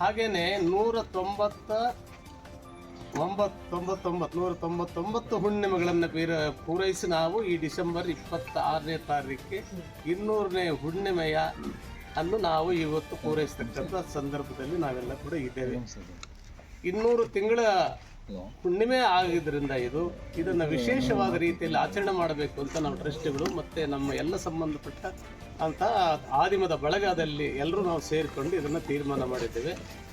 ಹಾಗೇನೆ ನೂರ ತೊಂಬತ್ತ ಒಂಬತ್ತು ತೊಂಬತ್ತೊಂಬತ್ತು ನೂರ ತೊಂಬತ್ತೊಂಬತ್ತು ಹುಣ್ಣಿಮೆಗಳನ್ನು ಪೀರ ಪೂರೈಸಿ ನಾವು ಈ ಡಿಸೆಂಬರ್ ಇಪ್ಪತ್ತಾರನೇ ತಾರೀಕಿಗೆ ಇನ್ನೂರನೇ ಹುಣ್ಣಿಮೆಯ ಅನ್ನು ನಾವು ಇವತ್ತು ಪೂರೈಸ್ತಕ್ಕಂಥ ಸಂದರ್ಭದಲ್ಲಿ ನಾವೆಲ್ಲ ಕೂಡ ಇದ್ದೇವೆ. ಇನ್ನೂರು ತಿಂಗಳ ಹುಣ್ಣಿಮೆ ಆಗಿದ್ದರಿಂದ ಇದು ಇದನ್ನು ವಿಶೇಷವಾದ ರೀತಿಯಲ್ಲಿ ಆಚರಣೆ ಮಾಡಬೇಕು ಅಂತ ನಾವು ಟ್ರಸ್ಟ್ಗಳು ಮತ್ತು ನಮ್ಮ ಎಲ್ಲ ಸಂಬಂಧಪಟ್ಟ ಅಂತ ಆದಿಮದ ಬಳಗದಲ್ಲಿ ಎಲ್ಲರೂ ನಾವು ಸೇರಿಕೊಂಡು ಇದನ್ನು ತೀರ್ಮಾನ ಮಾಡಿದ್ದೇವೆ.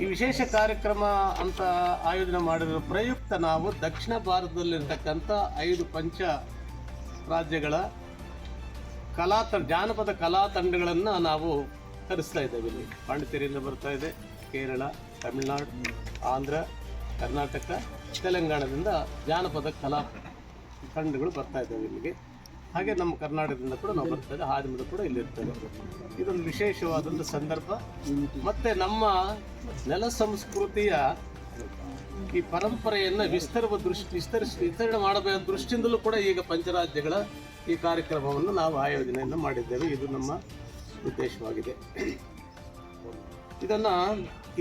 ಈ ವಿಶೇಷ ಕಾರ್ಯಕ್ರಮ ಅಂತ ಆಯೋಜನೆ ಮಾಡಿರೋ ಪ್ರಯುಕ್ತ ನಾವು ದಕ್ಷಿಣ ಭಾರತದಲ್ಲಿರ್ತಕ್ಕಂಥ ಐದು ಪಂಚ ರಾಜ್ಯಗಳ ಕಲಾ ತ ಜಾನಪದ ಕಲಾ ತಂಡಗಳನ್ನು ನಾವು ಕರೆಸ್ತಾ ಇದ್ದೇವೆ ಇಲ್ಲಿ. ಪಾಂಡಿಚೇರಿಯಿಂದ ಬರ್ತಾ ಇದೆ. ಕೇರಳ, ತಮಿಳುನಾಡು, ಆಂಧ್ರ, ಕರ್ನಾಟಕ, ತೆಲಂಗಾಣದಿಂದ ಜಾನಪದ ಕಲಾ ತಂಡಗಳು ಬರ್ತಾ ಇದ್ದಾವೆ ಇಲ್ಲಿಗೆ. ಹಾಗೆ ನಮ್ಮ ಕರ್ನಾಟಕದಿಂದ ಕೂಡ ನಾವು ಬರ್ತೇವೆ ಹಾದಿಮದ ಕೂಡ ಇಲ್ಲಿರ್ತೇವೆ. ಇದೊಂದು ವಿಶೇಷವಾದಂಥ ಸಂದರ್ಭ. ಮತ್ತು ನಮ್ಮ ನೆಲ ಸಂಸ್ಕೃತಿಯ ಈ ಪರಂಪರೆಯನ್ನು ವಿಸ್ತರುವ ದೃಷ್ಟಿ, ವಿಸ್ತರಿಸಿ, ವಿಸ್ತರಣೆ ಮಾಡಬೇಕಾದ ದೃಷ್ಟಿಯಿಂದಲೂ ಕೂಡ ಈಗ ಪಂಚರಾಜ್ಯಗಳ ಈ ಕಾರ್ಯಕ್ರಮವನ್ನು ನಾವು ಆಯೋಜನೆಯನ್ನು ಮಾಡಿದ್ದೇವೆ. ಇದು ನಮ್ಮ ಉದ್ದೇಶವಾಗಿದೆ. ಇದನ್ನು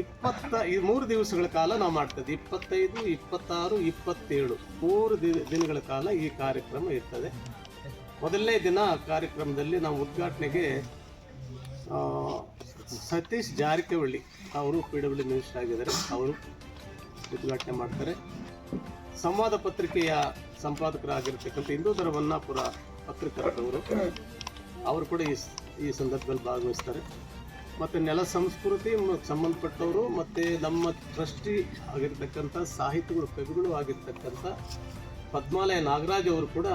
ಇಪ್ಪತ್ತ, ಈ ಮೂರು ದಿವಸಗಳ ಕಾಲ ನಾವು ಮಾಡ್ತದೆ ಇಪ್ಪತ್ತೈದು, ಇಪ್ಪತ್ತಾರು, ಇಪ್ಪತ್ತೇಳು, ಮೂರು ದಿನಗಳ ಕಾಲ ಈ ಕಾರ್ಯಕ್ರಮ ಇರ್ತದೆ. ಮೊದಲನೇ ದಿನ ಕಾರ್ಯಕ್ರಮದಲ್ಲಿ ನಾವು ಉದ್ಘಾಟನೆಗೆ ಸತೀಶ್ ಜಾರಕಿಹೊಳಿ ಅವರು ಪಿ ಡಬ್ಲ್ಯೂ ಮಿನಿಸ್ಟರ್ ಆಗಿದ್ದಾರೆ. ಅವರು ಉದ್ಘಾಟನೆ ಮಾಡ್ತಾರೆ. ಸಂವಾದ ಪತ್ರಿಕೆಯ ಸಂಪಾದಕರಾಗಿರ್ತಕ್ಕಂಥ ಹಿಂದೂ ಧರ್ಮನ್ನಾಪುರ ಪತ್ರಕರ್ತವರು ಅವರು ಕೂಡ ಈ ಈ ಸಂದರ್ಭದಲ್ಲಿ ಭಾಗವಹಿಸ್ತಾರೆ. ಮತ್ತು ನೆಲ ಸಂಸ್ಕೃತಿ ಸಂಬಂಧಪಟ್ಟವರು ಮತ್ತು ನಮ್ಮ ಟ್ರಸ್ಟಿ ಆಗಿರ್ತಕ್ಕಂಥ ಸಾಹಿತಿಗಳು, ಕವಿಗಳು ಆಗಿರ್ತಕ್ಕಂಥ ಪದ್ಮಾಲಯ ನಾಗರಾಜ್ ಅವರು ಕೂಡ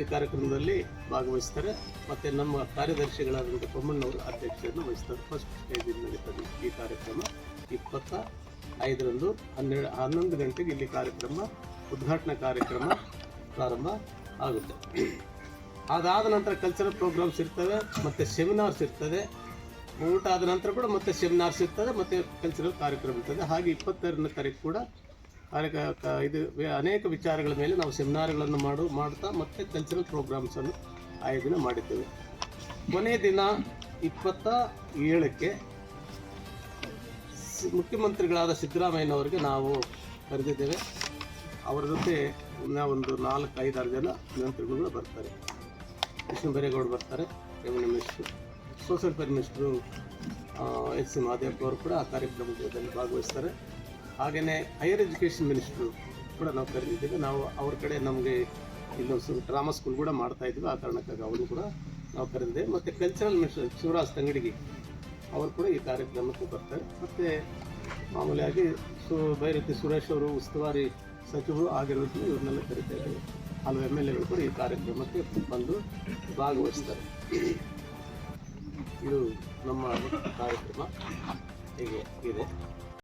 ಈ ಕಾರ್ಯಕ್ರಮದಲ್ಲಿ ಭಾಗವಹಿಸ್ತಾರೆ. ಮತ್ತು ನಮ್ಮ ಕಾರ್ಯದರ್ಶಿಗಳಾದಂಥ ಬೊಮ್ಮಣ್ಣವರು ಅಧ್ಯಕ್ಷತೆಯನ್ನು ವಹಿಸ್ತಾರೆ. ಫಸ್ಟ್ ಸ್ಟೇಜಿಂದ ನಡೀತದೆ ಈ ಕಾರ್ಯಕ್ರಮ. ಇಪ್ಪತ್ತ ಐದರಂದು ಹನ್ನೆರಡು, ಹನ್ನೊಂದು ಗಂಟೆಗೆ ಇಲ್ಲಿ ಕಾರ್ಯಕ್ರಮ, ಉದ್ಘಾಟನಾ ಕಾರ್ಯಕ್ರಮ ಪ್ರಾರಂಭ ಆಗುತ್ತೆ. ಅದಾದ ನಂತರ ಕಲ್ಚರಲ್ ಪ್ರೋಗ್ರಾಮ್ಸ್ ಇರ್ತವೆ, ಮತ್ತು ಸೆಮಿನಾರ್ಸ್ ಇರ್ತದೆ. ಊಟ ಆದ ನಂತರ ಕೂಡ ಮತ್ತೆ ಸೆಮಿನಾರ್ಸ್ ಇರ್ತದೆ, ಮತ್ತು ಕಲ್ಚರಲ್ ಕಾರ್ಯಕ್ರಮ ಇರ್ತದೆ. ಹಾಗೆ ಇಪ್ಪತ್ತೆರಡನೇ ತಾರೀಕು ಕೂಡ ಕಾರ್ಯ ಕ- ಇದು ಅನೇಕ ವಿಚಾರಗಳ ಮೇಲೆ ನಾವು ಸೆಮಿನಾರ್ಗಳನ್ನು ಮಾಡು, ಮಾಡ್ತಾ ಮತ್ತು ಕಲ್ಚರಲ್ ಪ್ರೋಗ್ರಾಮ್ಸನ್ನು ಆಯೋಜನೆ ಮಾಡಿದ್ದೇವೆ. ಕೊನೆಯ ದಿನ ಇಪ್ಪತ್ತ ಏಳಕ್ಕೆ ಮುಖ್ಯಮಂತ್ರಿಗಳಾದ ಸಿದ್ದರಾಮಯ್ಯನವರಿಗೆ ನಾವು ಕರೆದಿದ್ದೇವೆ. ಅವರ ಜೊತೆ ಒಂದು ನಾಲ್ಕು, ಐದಾರು ಜನ ಮಂತ್ರಿಗಳು ಬರ್ತಾರೆ. ಕೃಷ್ಣ ಬೈರೇಗೌಡ ಬರ್ತಾರೆ revenue minister social welfare minister S C Mahadevappa ಅವರು ಕೂಡ ಆ ಕಾರ್ಯಕ್ರಮದಲ್ಲಿ ಭಾಗವಹಿಸ್ತಾರೆ. ಹಾಗೆಯೇ ಹೈಯರ್ ಎಜುಕೇಷನ್ ಮಿನಿಸ್ಟ್ರು ಕೂಡ ನಾವು ಕರೆದಿದ್ದೇವೆ. ನಾವು ಅವ್ರ ಕಡೆ ನಮಗೆ ಇಲ್ಲೊಂದು ಡ್ರಾಮಾ ಸ್ಕೂಲ್ ಕೂಡ ಮಾಡ್ತಾ ಇದ್ವಿ. ಆ ಕಾರಣಕ್ಕಾಗಿ ಅವರು ಕೂಡ ನಾವು ಕರೆದಿದ್ದೆ ಮತ್ತು ಕಲ್ಚರಲ್ ಮಿನಿಸ್ಟರ್ ಶಿವರಾಜ್ ತಂಗಡಿಗೆ ಅವರು ಕೂಡ ಈ ಕಾರ್ಯಕ್ರಮಕ್ಕೆ ಬರ್ತಾರೆ. ಮತ್ತು ಮಾಮೂಲಿಯಾಗಿ ಸು ಬೈರತಿ ಸುರೇಶ್ ಅವರು, ಉಸ್ತುವಾರಿ ಸಚಿವರು ಆಗಿರೋದನ್ನು ಇವ್ರನ್ನೆಲ್ಲ ಕರಿತಾ ಇದ್ದೇವೆ ಹಲವು ಎಂ ಎಲ್ ಎಗಳು ಕೂಡ ಈ ಕಾರ್ಯಕ್ರಮಕ್ಕೆ ಬಂದು ಭಾಗವಹಿಸ್ತಾರೆ. ಇದು ನಮ್ಮ ಕಾರ್ಯಕ್ರಮ. ಹೀಗೆ ಇದೆ.